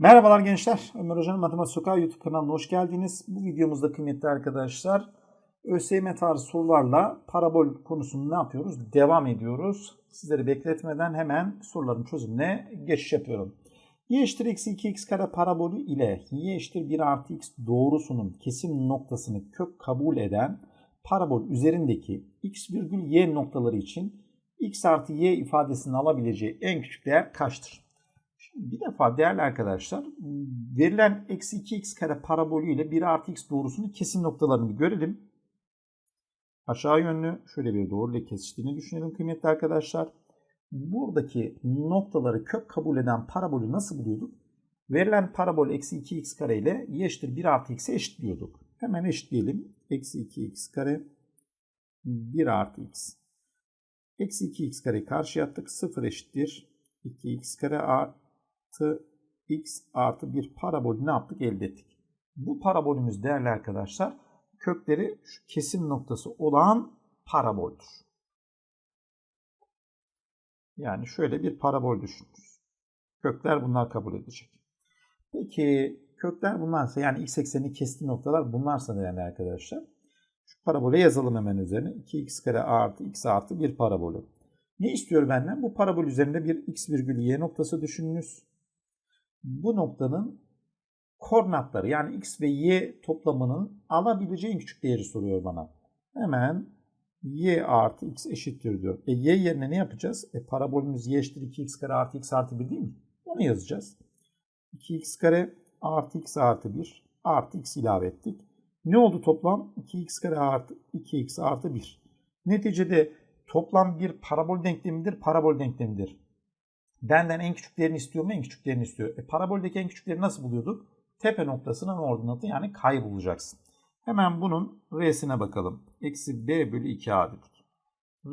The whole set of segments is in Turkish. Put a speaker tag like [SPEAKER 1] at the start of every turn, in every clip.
[SPEAKER 1] Merhabalar gençler. Ömer Hoca'nın Matematik Sokağı YouTube kanalına hoş geldiniz. Bu videomuzda kıymetli arkadaşlar ÖSYM tarzı sorularla parabol konusunu ne yapıyoruz? Devam ediyoruz. Sizleri bekletmeden hemen soruların çözümüne geçiş yapıyorum. y eşittir eksi 2x kare parabolü ile y eşittir 1 artı x doğrusunun kesim noktasını kök kabul eden parabol üzerindeki x virgül y noktaları için x artı y ifadesini alabileceği en küçük değer kaçtır? Bir defa değerli arkadaşlar verilen eksi 2x kare parabolü ile 1 artı x doğrusunun kesim noktalarını görelim. Aşağı yönlü şöyle bir doğruyla kesiştiğini düşünelim kıymetli arkadaşlar. Buradaki noktaları kök kabul eden parabolü nasıl buluyorduk? Verilen parabol eksi 2x kare ile y eşittir 1 artı x'e eşitliyorduk. Hemen eşitleyelim. Eksi 2x kare 1 artı x. Eksi 2x kareyi karşıya attık. 0 eşittir. 2x kare artı x artı bir parabolü ne yaptık? Elde ettik. Bu parabolümüz değerli arkadaşlar kökleri şu kesim noktası olan paraboldür. Yani şöyle bir parabol düşünürüz. Kökler bunlar kabul edecek. Peki kökler bunlarsa yani x eksenini kestiği noktalar bunlarsa değerli arkadaşlar. Şu parabole yazalım hemen üzerine. 2x kare artı x artı bir parabolü. Ne istiyor benden? Bu parabol üzerinde bir x virgül y noktası düşününüz. Bu noktanın koordinatları yani x ve y toplamının alabileceği en küçük değeri soruyor bana. Hemen y artı x eşittir diyor. E y yerine ne yapacağız? E parabolümüz y eşittir 2x kare artı x artı 1 değil mi? Onu yazacağız. 2x kare artı x artı 1 artı x ilave ettik. Ne oldu toplam? 2x kare artı 2x artı 1. Neticede toplam bir parabol denklemidir, parabol denklemidir. Benden en küçük değerini istiyor mu? En küçük değerini istiyor. E, paraboldeki en küçük değeri nasıl buluyorduk? Tepe noktasının ordinatı yani kay bulacaksın. Hemen bunun R'sine bakalım. Eksi B bölü 2A dedik.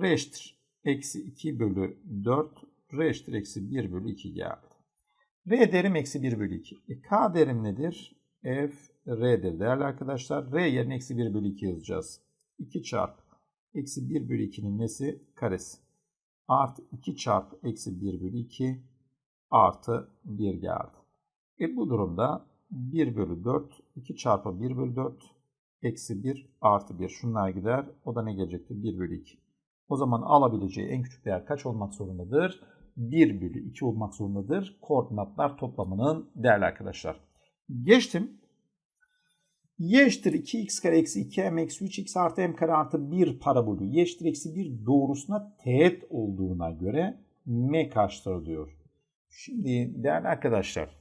[SPEAKER 1] R eşittir. Eksi 2 bölü 4. R eşittir. Eksi 1 bölü 2 geldi. R değerim eksi 1 bölü 2. E, K değerim nedir? F R'dir değerli arkadaşlar. R yerine eksi 1 bölü 2 yazacağız. 2 çarpı eksi 1 bölü 2'nin nesi? Karesi. Artı 2 çarpı eksi 1 bölü 2 artı 1 geldi. E bu durumda 1 bölü 4, 2 çarpı 1 bölü 4, eksi 1 artı 1. Şunlar gider. O da ne gelecektir? 1 bölü 2. O zaman alabileceği en küçük değer kaç olmak zorundadır? 1 bölü 2 olmak zorundadır. Koordinatlar toplamının değerli arkadaşlar. Geçtim. Y eşittir 2x kare eksi 2m eksi 3x artı m kare artı 1 parabolü y eşittir eksi 1 doğrusuna teğet olduğuna göre m kaçtır diyor. Şimdi değerli arkadaşlar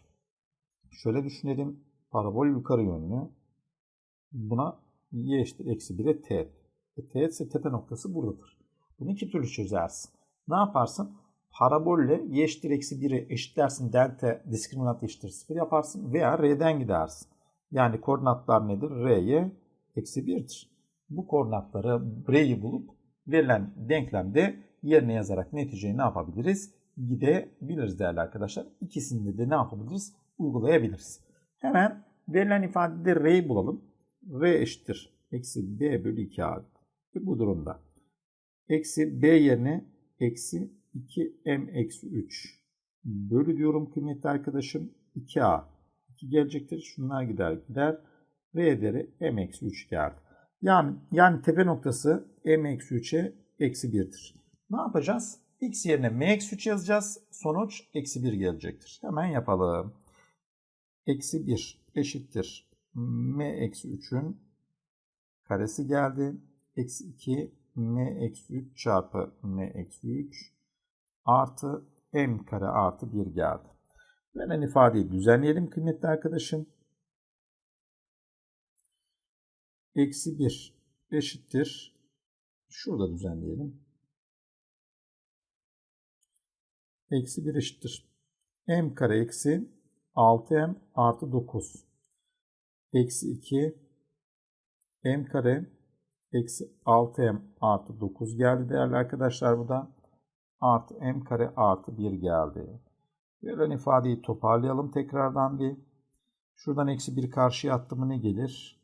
[SPEAKER 1] şöyle düşünelim. Parabol yukarı yönlü. Buna y eşittir eksi 1'e teğet. E, teğet ise tepe noktası buradadır. Bunu iki türlü çözersin. Ne yaparsın? Parabolle y eşittir eksi 1'i eşitlersin. Delta diskriminant eşittir 0 yaparsın. Veya r'den gidersin. Yani koordinatlar nedir? R'ye eksi 1'dir. Bu koordinatları R'yi bulup verilen denklemde yerine yazarak neticeyi ne yapabiliriz? Gidebiliriz değerli arkadaşlar. İkisinde de ne yapabiliriz? Uygulayabiliriz. Hemen verilen ifadede R'yi bulalım. R eşittir. Eksi B bölü 2A. Ve bu durumda. Eksi B yerine eksi 2M eksi 3. Bölü diyorum kıymetli arkadaşım. 2A. 2 gelecektir. Şunlar gider gider. R değeri M eksi 3 geldi. Yani, yani tepe noktası M eksi 3'e eksi 1'dir. Ne yapacağız? X yerine M eksi 3 yazacağız. Sonuç eksi 1 gelecektir. Hemen yapalım. Eksi 1 eşittir. M eksi 3'ün karesi geldi. Eksi 2 M eksi 3 çarpı M eksi 3 artı M kare artı 1 geldi. Verilen ifadeyi düzenleyelim kıymetli arkadaşım. Eksi 1 eşittir. Şurada düzenleyelim. Eksi 1 eşittir. M kare eksi 6M artı 9. Eksi 2 M kare eksi 6M artı 9 geldi değerli arkadaşlar bu da. Artı M kare artı 1 geldi. Verilen ifadeyi toparlayalım tekrardan bir. Şuradan eksi 1 karşıya attım ne gelir?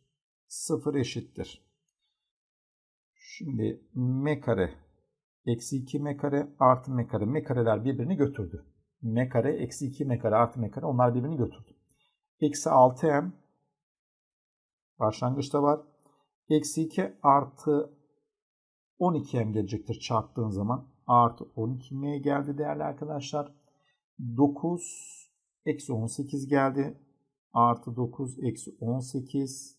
[SPEAKER 1] 0 eşittir. Şimdi m kare eksi 2 m kare artı m kare. m kareler birbirini götürdü. m kare eksi 2 m kare artı m kare onlar birbirini götürdü. Eksi 6m başlangıçta var. Eksi 2 artı 12m gelecektir çarptığın zaman. Artı 12m geldi değerli arkadaşlar. 9 eksi 18 geldi. Artı 9 eksi 18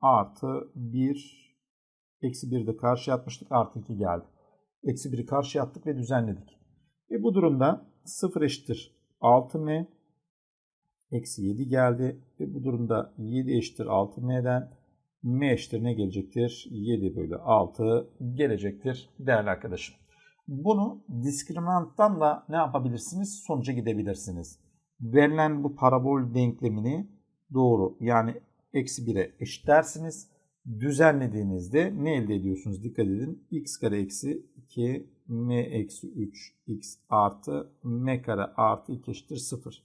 [SPEAKER 1] artı 1 eksi 1 de karşıya atmıştık. Artı 2 geldi. Eksi 1'i karşıya attık ve düzenledik. Ve bu durumda 0 eşittir 6m eksi 7 geldi. Ve bu durumda 7 eşittir 6m'den m eşittir ne gelecektir? 7 bölü 6 gelecektir değerli arkadaşım. Bunu diskriminanttan da ne yapabilirsiniz? Sonuca gidebilirsiniz. Verilen bu parabol denklemini doğru yani eksi 1'e eşitlersiniz. Düzenlediğinizde ne elde ediyorsunuz? Dikkat edin. x kare eksi 2 m eksi 3 x artı m kare artı 2 eşittir 0.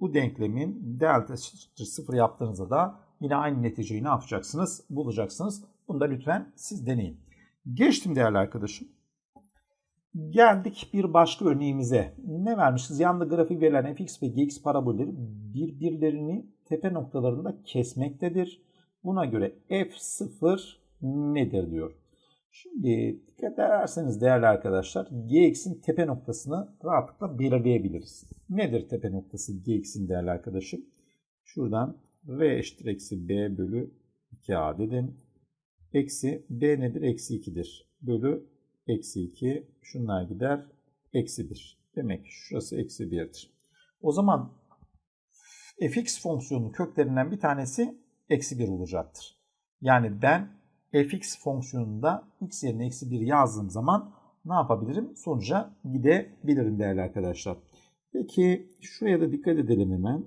[SPEAKER 1] Bu denklemin delta eşittir 0 yaptığınızda da yine aynı neticeyi ne yapacaksınız? Bulacaksınız. Bunu da lütfen siz deneyin. Geçtim değerli arkadaşım. Geldik bir başka örneğimize. Ne vermişiz? Yanında grafik verilen fx ve gx parabolleri birbirlerini tepe noktalarında kesmektedir. Buna göre f0 nedir diyor. Şimdi dikkat ederseniz değerli arkadaşlar gx'in tepe noktasını rahatlıkla belirleyebiliriz. Nedir tepe noktası gx'in değerli arkadaşım? Şuradan r eşittir eksi b bölü 2a dedim. Eksi b nedir? Eksi 2'dir. Bölü eksi 2 şunlar gider eksi 1. Demek ki şurası eksi 1'dir. O zaman fx fonksiyonunun köklerinden bir tanesi eksi 1 olacaktır. Yani ben fx fonksiyonunda x yerine eksi 1 yazdığım zaman ne yapabilirim? Sonuca gidebilirim değerli arkadaşlar. Peki şuraya da dikkat edelim hemen.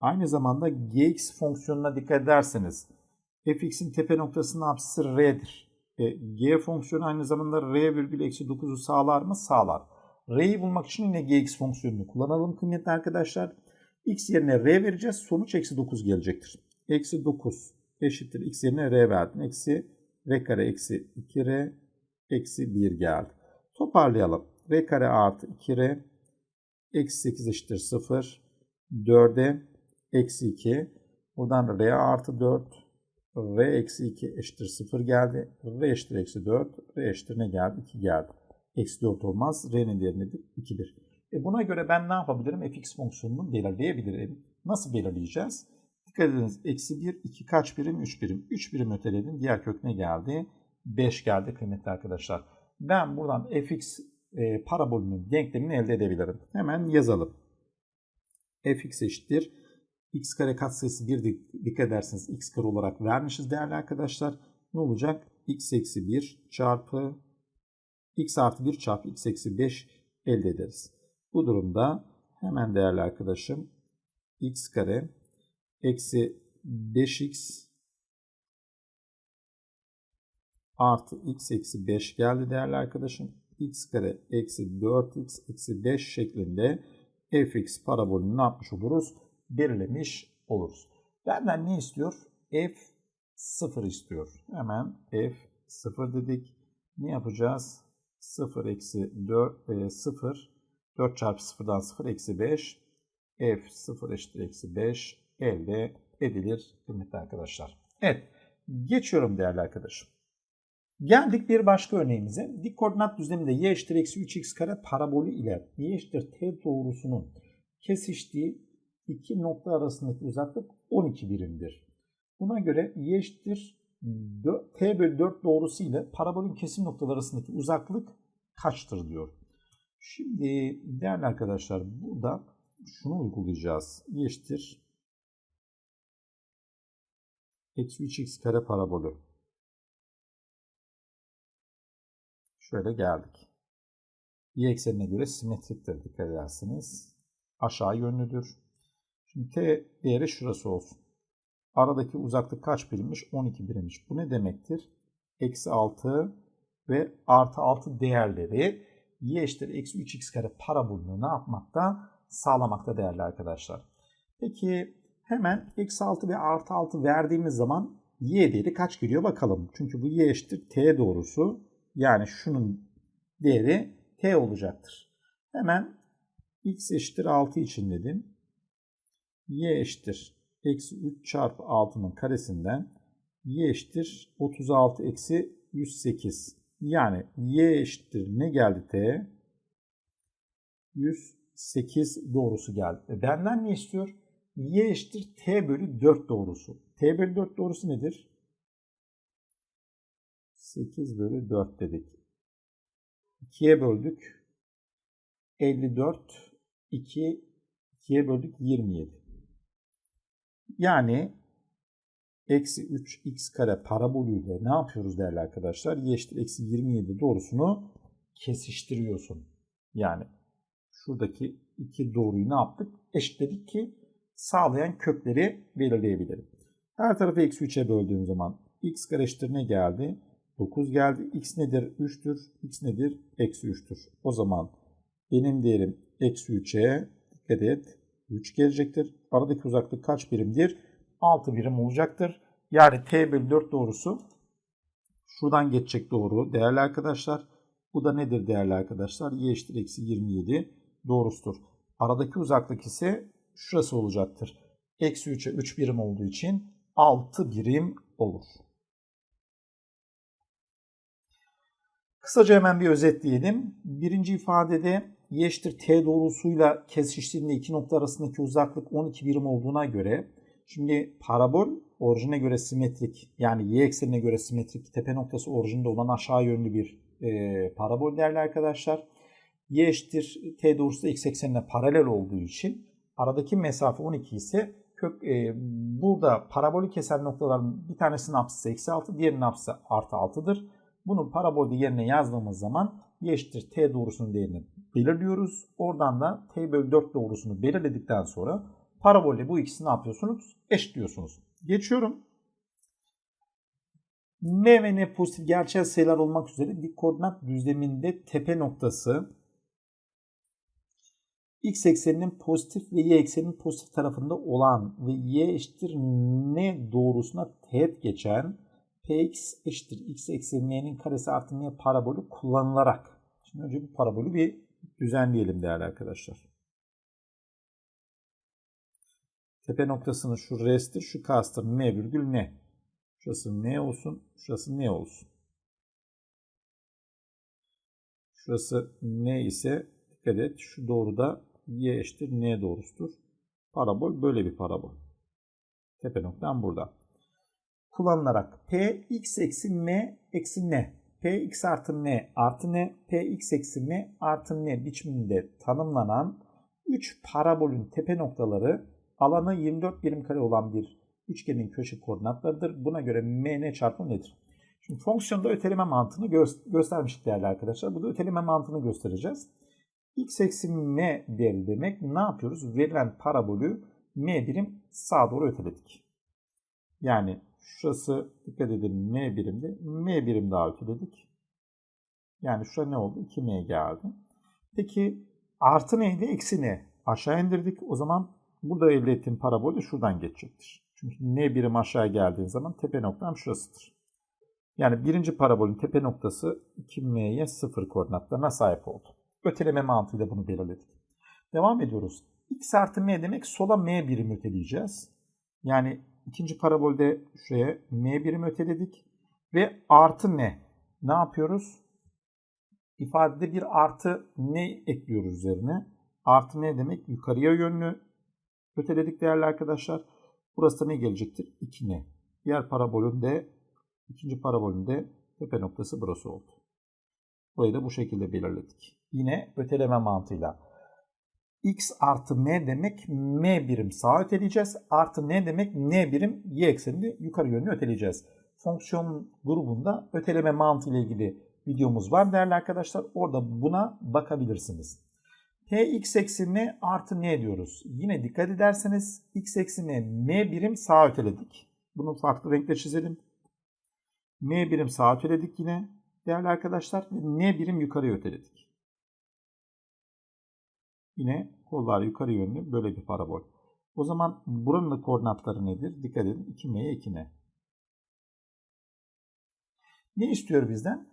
[SPEAKER 1] Aynı zamanda gx fonksiyonuna dikkat ederseniz fx'in tepe noktasının apsisi r'dir. E, g fonksiyonu aynı zamanda r virgül eksi 9'u sağlar mı? Sağlar. R'yi bulmak için yine gx fonksiyonunu kullanalım kıymetli arkadaşlar. x yerine r vereceğiz. Sonuç eksi 9 gelecektir. Eksi 9 eşittir. x yerine r verdim. Eksi r kare eksi 2r eksi 1 geldi. Toparlayalım. r kare artı 2r eksi 8 eşittir 0. 4'e eksi 2. Buradan r artı 4 r eksi 2 eşittir 0 geldi. r eşittir eksi 4. r eşittir ne geldi? 2 geldi. Eksi 4 olmaz. r'nin değeri nedir? 2'dir. E buna göre ben ne yapabilirim? fx fonksiyonunu belirleyebilirim. Nasıl belirleyeceğiz? Dikkat ediniz. Eksi 1, 2 kaç birim? 3 birim. 3 birim öteledim. Diğer kök ne geldi? 5 geldi kıymetli arkadaşlar. Ben buradan fx e, parabolünün denklemini elde edebilirim. Hemen yazalım. fx eşittir. X kare katsayısı 1 dikkat ederseniz x kare olarak vermişiz değerli arkadaşlar. Ne olacak? x eksi 1 çarpı x artı 1 çarpı x eksi 5 elde ederiz. Bu durumda hemen değerli arkadaşım x kare eksi 5x artı x eksi 5 geldi değerli arkadaşım. x kare eksi 4x eksi 5 şeklinde fx parabolünü ne yapmış oluruz? Belirlemiş oluruz. Benden ne istiyor? f 0 istiyor. Hemen f 0 dedik. Ne yapacağız? 0 eksi 4, e, 0 4 çarpı 0'dan 0 eksi 5 f 0 eşittir eksi 5 elde edilir kıymetli arkadaşlar. Evet geçiyorum değerli arkadaşım. Geldik bir başka örneğimize. Dik koordinat düzleminde y eşittir eksi 3x kare parabolü ile y eşittir t doğrusunun kesiştiği iki nokta arasındaki uzaklık 12 birimdir. Buna göre y eşittir t bölü 4 doğrusu ile parabolün kesim noktaları arasındaki uzaklık kaçtır diyor. Şimdi değerli arkadaşlar burada şunu uygulayacağız. Y eşittir eksi 3x kare parabolü. Şöyle geldik. Y eksenine göre simetriktir dikkat edersiniz. Aşağı yönlüdür. Şimdi t değeri şurası olsun. Aradaki uzaklık kaç birimmiş? 12 birimmiş. Bu ne demektir? Eksi 6 ve artı 6 değerleri y eşittir eksi 3x kare parabolünü ne yapmakta? Sağlamakta değerli arkadaşlar. Peki hemen eksi 6 ve artı 6 verdiğimiz zaman y değeri kaç geliyor bakalım. Çünkü bu y eşittir t doğrusu. Yani şunun değeri t olacaktır. Hemen x eşittir 6 için dedim. Y eşittir eksi 3 çarpı 6'nın karesinden y eşittir 36 eksi 108. Yani y eşittir ne geldi t? 108 doğrusu geldi. E benden ne istiyor? y eşittir t bölü 4 doğrusu. t bölü 4 doğrusu nedir? 8 bölü 4 dedik. 2'ye böldük. 54, 2, 2'ye böldük 27. Yani eksi 3x kare parabolüyle ne yapıyoruz değerli arkadaşlar? y eşittir eksi 27 doğrusunu kesiştiriyorsun. Yani şuradaki iki doğruyu ne yaptık? Eşitledik ki sağlayan kökleri belirleyebilirim. Her tarafı eksi 3'e böldüğüm zaman x kare eşittir ne geldi? 9 geldi. x nedir? 3'tür. x nedir? Eksi 3'tür. O zaman benim değerim eksi 3'e dikkat et. 3 gelecektir. Aradaki uzaklık kaç birimdir? 6 birim olacaktır. Yani t bölü 4 doğrusu şuradan geçecek doğru değerli arkadaşlar. Bu da nedir değerli arkadaşlar? y eşittir eksi 27 doğrusudur. Aradaki uzaklık ise şurası olacaktır. Eksi 3'e 3 birim olduğu için 6 birim olur. Kısaca hemen bir özetleyelim. Birinci ifadede y eşittir t doğrusuyla kesiştiğinde iki nokta arasındaki uzaklık 12 birim olduğuna göre şimdi parabol orijine göre simetrik yani y eksenine göre simetrik tepe noktası orijinde olan aşağı yönlü bir e, parabol değerli arkadaşlar. y eşittir t doğrusu x eksenine paralel olduğu için aradaki mesafe 12 ise kök e, burada parabolü kesen noktaların bir tanesinin apsisi eksi 6 diğerinin apsisi artı 6'dır. Bunu parabolde yerine yazdığımız zaman y eşittir t doğrusunun değerini belirliyoruz. Oradan da t bölü 4 doğrusunu belirledikten sonra parabolle bu ikisini ne yapıyorsunuz? Eşitliyorsunuz. Geçiyorum. M ve N pozitif gerçel sayılar olmak üzere dik koordinat düzleminde tepe noktası x ekseninin pozitif ve y ekseninin pozitif tarafında olan ve y eşittir n doğrusuna teğet geçen px eşittir x eksi n'nin karesi artı n parabolü kullanılarak. Şimdi önce bu parabolü bir düzenleyelim değerli arkadaşlar. Tepe noktasının şu r'stir, şu k'stır. n virgül n. Şurası n olsun, şurası n olsun. Şurası n ise dikkat et şu doğruda y eşittir n doğrusudur. Parabol böyle bir parabol. Tepe noktam burada. Kullanılarak p x eksi m eksi n p x artı n artı n p x eksi m artı n biçiminde tanımlanan 3 parabolün tepe noktaları alanı 24 birim kare olan bir üçgenin köşe koordinatlarıdır. Buna göre m n çarpı nedir? Şimdi fonksiyonda öteleme mantığını gö göstermiştik değerli arkadaşlar. Burada öteleme mantığını göstereceğiz. x eksi m değeri demek ne yapıyoruz? Verilen parabolü m birim sağa doğru öteledik. Yani şurası dikkat edin m birimde. m birim daha öteledik. Yani şurada ne oldu? 2m geldi. Peki artı neydi? Eksi ne? Aşağı indirdik. O zaman burada elde ettiğim parabol şuradan geçecektir. Çünkü n birim aşağı geldiğin zaman tepe noktam şurasıdır. Yani birinci parabolün tepe noktası 2m'ye 0 koordinatlarına sahip oldu. Öteleme mantığıyla bunu belirledik. Devam ediyoruz. x artı m demek sola m birim öteleyeceğiz. Yani ikinci parabolde şuraya m birim öteledik. Ve artı ne? Ne yapıyoruz? İfadede bir artı ne ekliyoruz üzerine? Artı ne demek? Yukarıya yönlü öteledik değerli arkadaşlar. Burası da ne gelecektir? 2 ne? Diğer parabolün de ikinci parabolün de tepe noktası burası oldu. Burayı da bu şekilde belirledik. Yine öteleme mantığıyla. X artı m demek m birim sağa öteleyeceğiz. Artı n demek n birim y ekseninde yukarı yönlü öteleyeceğiz. Fonksiyon grubunda öteleme mantığı ile ilgili videomuz var değerli arkadaşlar. Orada buna bakabilirsiniz. Px eksi m artı n diyoruz. Yine dikkat ederseniz x eksi m, m birim sağa öteledik. Bunu farklı renkle çizelim. m birim sağa öteledik yine değerli arkadaşlar. n birim yukarıya öteledik. Yine kollar yukarı yönlü böyle bir parabol. O zaman buranın da koordinatları nedir? Dikkat edin 2m'ye 2n. Ne istiyor bizden?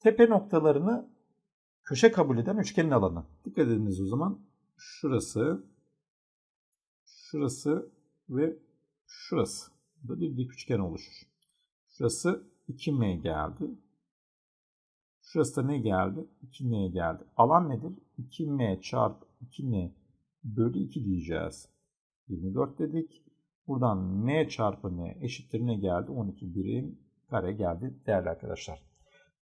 [SPEAKER 1] Tepe noktalarını köşe kabul eden üçgenin alanı. Dikkat ediniz o zaman. şurası, şurası ve şurası. Burada bir dik üçgen oluşur. Şurası 2m geldi. Şurası da ne geldi? 2n geldi. Alan nedir? 2m çarpı 2n bölü 2 diyeceğiz. 24 dedik. Buradan n çarpı n eşittir ne geldi? 12 birim kare geldi değerli arkadaşlar.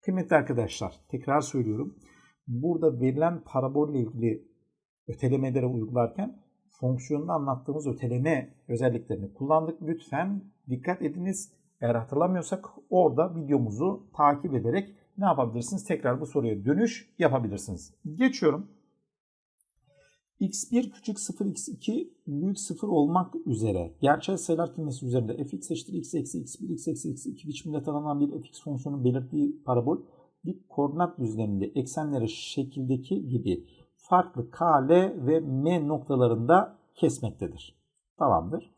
[SPEAKER 1] Kıymetli arkadaşlar tekrar söylüyorum. Burada verilen parabolle ilgili ötelemelere uygularken fonksiyonda anlattığımız öteleme özelliklerini kullandık. Lütfen dikkat ediniz. Eğer hatırlamıyorsak orada videomuzu takip ederek ne yapabilirsiniz? Tekrar bu soruya dönüş yapabilirsiniz. Geçiyorum. X1 küçük 0 x2 büyük 0 olmak üzere gerçel sayılar kümesi üzerinde fx eşittir x eksi x1 x eksi x2 biçiminde tanımlanan bir fx fonksiyonun belirttiği parabol dik koordinat düzleminde eksenleri şekildeki gibi farklı k, l ve m noktalarında kesmektedir. Tamamdır.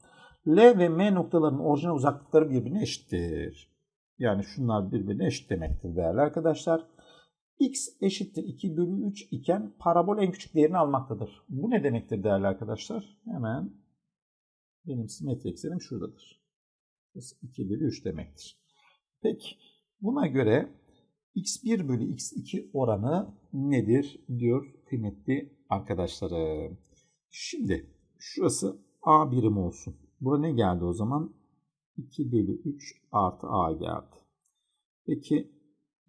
[SPEAKER 1] L ve m noktalarının orijinal uzaklıkları birbirine eşittir. Yani şunlar birbirine eşit demektir değerli arkadaşlar. X eşittir 2 bölü 3 iken parabol en küçük değerini almaktadır. Bu ne demektir değerli arkadaşlar? Hemen benim simetri eksenim şuradadır. 2 bölü 3 demektir. Peki buna göre x1 bölü x2 oranı nedir diyor kıymetli arkadaşlarım. Şimdi şurası a birim olsun. Bura ne geldi o zaman? 2 bölü 3 artı a geldi. Peki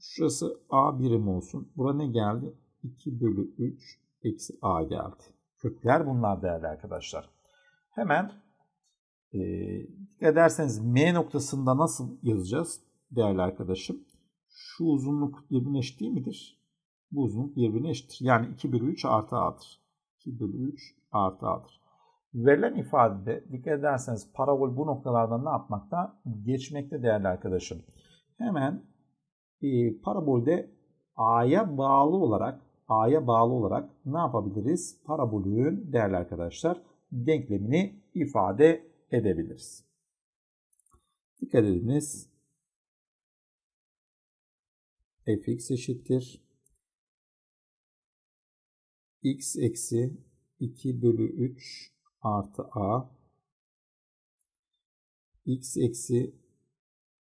[SPEAKER 1] şurası a birim olsun. Bura ne geldi? 2 bölü 3 eksi a geldi. Kökler bunlar değerli arkadaşlar. Hemen e, dikkat ederseniz m noktasında nasıl yazacağız değerli arkadaşım? Şu uzunluk birbirine eşit değil midir? Bu uzunluk birbirine eşittir. Yani 2 bölü 3 artı a'dır. 2 bölü 3 artı a'dır. Verilen ifadede dikkat ederseniz parabol bu noktalardan ne yapmakta? Geçmekte değerli arkadaşım. Hemen e, parabolde a'ya bağlı olarak a'ya bağlı olarak ne yapabiliriz? Parabolün değerli arkadaşlar denklemini ifade edebiliriz. Dikkat ediniz. fx eşittir. x eksi 2 bölü 3 artı a x eksi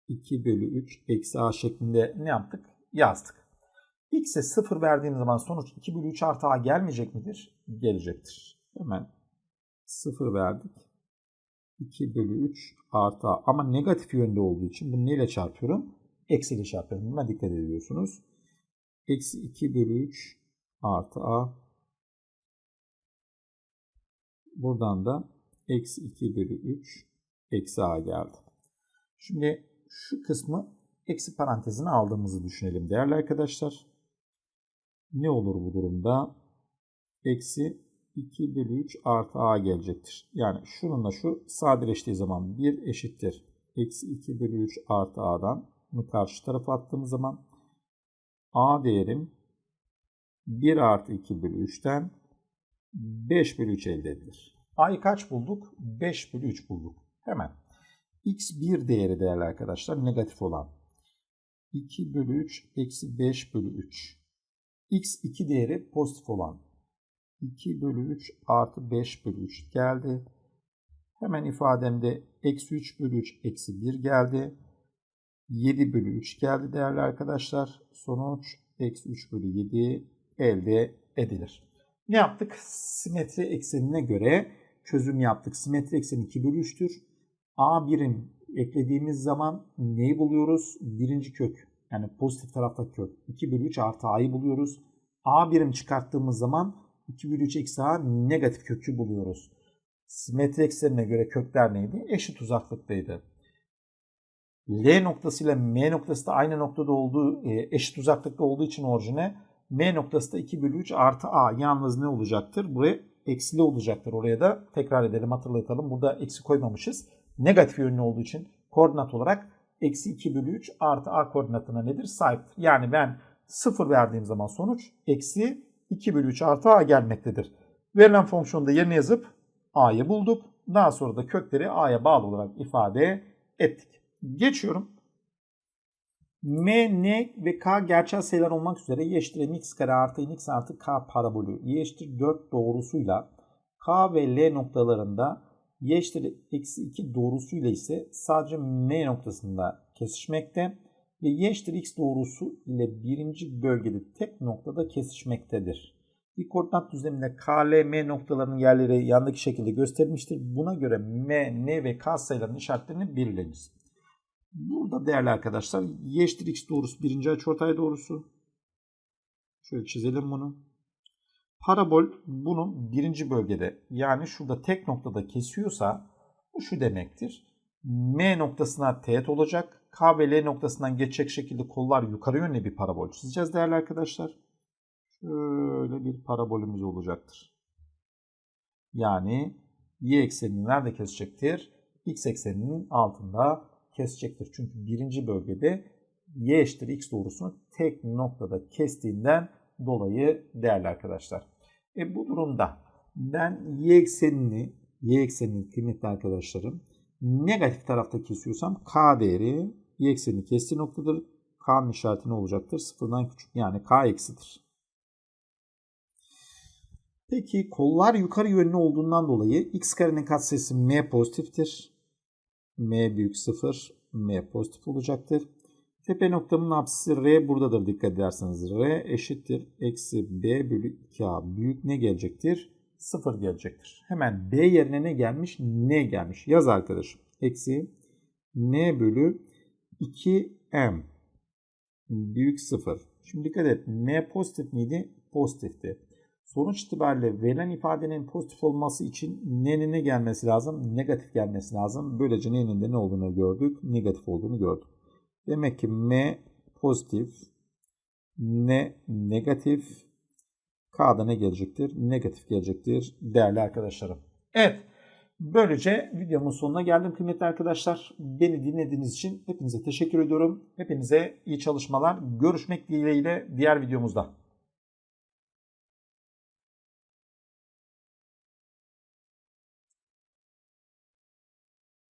[SPEAKER 1] 2 bölü 3 eksi a şeklinde ne yaptık? Yazdık. x'e 0 verdiğimiz zaman sonuç 2 bölü 3 artı a gelmeyecek midir? Gelecektir. Hemen 0 verdik. 2 bölü 3 artı a. Ama negatif yönde olduğu için bunu neyle çarpıyorum? Eksi ile çarpıyorum. Buna dikkat ediyorsunuz. Eksi 2 bölü 3 artı a. Buradan da eksi 2 bölü 3 eksi a geldi. Şimdi şu kısmı eksi parantezine aldığımızı düşünelim değerli arkadaşlar. Ne olur bu durumda? Eksi 2 bölü 3 artı a gelecektir. Yani şununla şu sadeleştiği zaman 1 eşittir. Eksi 2 bölü 3 artı a'dan bunu karşı tarafa attığımız zaman a değerim 1 artı 2 bölü 3'ten 5 bölü 3 elde edilir. A'yı kaç bulduk? 5 bölü 3 bulduk. Hemen. X1 değeri değerli arkadaşlar negatif olan. 2 bölü 3 eksi 5 bölü 3. x2 değeri pozitif olan. 2 bölü 3 artı 5 bölü 3 geldi. Hemen ifademde eksi 3 bölü 3 eksi 1 geldi. 7 bölü 3 geldi değerli arkadaşlar. Sonuç eksi 3 bölü 7 elde edilir. Ne yaptık? Simetri eksenine göre çözüm yaptık. Simetri ekseni 2 bölü 3'tür. A birim eklediğimiz zaman neyi buluyoruz? Birinci kök. Yani pozitif taraftaki kök. 2 bölü 3 artı A'yı buluyoruz. A birim çıkarttığımız zaman 2 bölü 3 eksi A negatif kökü buluyoruz. Simetri eksenine göre kökler neydi? Eşit uzaklıktaydı. L noktası ile M noktası da aynı noktada olduğu, eşit uzaklıkta olduğu için orijine M noktası da 2 bölü 3 artı A. Yalnız ne olacaktır? Buraya eksili olacaktır. Oraya da tekrar edelim hatırlatalım. Burada eksi koymamışız. Negatif yönlü olduğu için koordinat olarak eksi 2 bölü 3 artı A koordinatına nedir? Sahiptir. Yani ben 0 verdiğim zaman sonuç eksi 2 bölü 3 artı A gelmektedir. Verilen fonksiyonu da yerine yazıp A'yı bulduk. Daha sonra da kökleri A'ya bağlı olarak ifade ettik. Geçiyorum. M, N ve K gerçel sayılar olmak üzere y eşittir mx kare artı nx artı k parabolü y eşittir 4 doğrusuyla K ve L noktalarında y eşittir eksi 2 doğrusuyla ise sadece M noktasında kesişmekte ve y eşittir x doğrusu ile birinci bölgede tek noktada kesişmektedir. Bir koordinat düzleminde K, L, M noktalarının yerleri yandaki şekilde gösterilmiştir. Buna göre M, N ve K sayılarının işaretlerini belirleyiniz. Burada değerli arkadaşlar y eşittir x doğrusu birinci açıortay doğrusu. Şöyle çizelim bunu. Parabol bunun birinci bölgede yani şurada tek noktada kesiyorsa bu şu demektir. M noktasına teğet olacak. K ve L noktasından geçecek şekilde kollar yukarı yönlü bir parabol çizeceğiz değerli arkadaşlar. Şöyle bir parabolümüz olacaktır. Yani y eksenini nerede kesecektir? X ekseninin altında kesecektir. Çünkü birinci bölgede y eşittir x doğrusunu tek noktada kestiğinden dolayı değerli arkadaşlar. E bu durumda ben y eksenini y eksenini kıymetli arkadaşlarım negatif tarafta kesiyorsam k değeri y eksenini kestiği noktadır. K'nın işareti ne olacaktır? Sıfırdan küçük yani k eksidir. Peki kollar yukarı yönlü olduğundan dolayı x karenin katsayısı m pozitiftir. m büyük 0, m pozitif olacaktır. Tepe noktamın apsisi r buradadır dikkat ederseniz. r eşittir eksi b bölü 2a büyük ne gelecektir? 0 gelecektir. Hemen b yerine ne gelmiş? n gelmiş. Yaz arkadaşım. Eksi n bölü 2m büyük 0. Şimdi dikkat et. n pozitif miydi? Pozitifti. Sonuç itibariyle verilen ifadenin pozitif olması için n'nin ne gelmesi lazım? Negatif gelmesi lazım. Böylece n'nin de ne olduğunu gördük? Negatif olduğunu gördük. Demek ki m pozitif, n negatif, k'da ne gelecektir? Negatif gelecektir değerli arkadaşlarım. Evet. Böylece videomun sonuna geldim kıymetli arkadaşlar. Beni dinlediğiniz için hepinize teşekkür ediyorum. Hepinize iyi çalışmalar. Görüşmek dileğiyle diğer videomuzda.